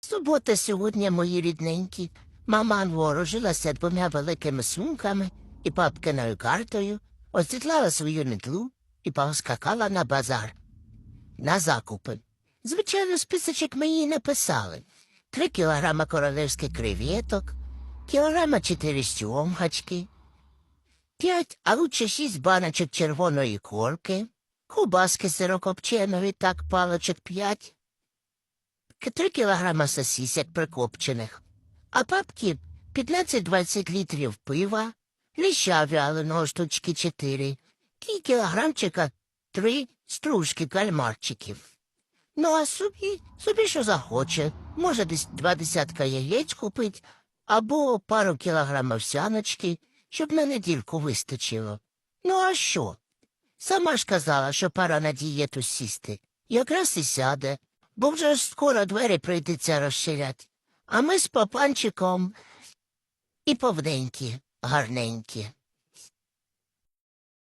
Субота сьогодні, мої рідненькі. Мама вооружилася двома великими сумками і папкиною картою, освітлала свою метлу і поскакала на базар. На закупи. Звичайно, списочок ми їй написали. Три кілограма королевських креветок, кілограма чотири сьомгачки, п'ять, а лучше шість баночок червоної корки, кубаски сирокопченові, так палочок п'ять, три кілограма сосісок прикопчених, а папки 15-20 літрів пива, ліща вяленого штучки 4, і кілограмчика три стружки кальмарчиків. Ну, а собі, собі що захоче. Може десь два десятка яєць купить, або пару кілограм овсяночки, щоб на недільку вистачило. Ну, а що? Сама ж казала, що пора на дієту сісти. Якраз і сяде, бо вже скоро двері прийдеться розширяти. А ми з папанчиком і повненькі, гарненькі.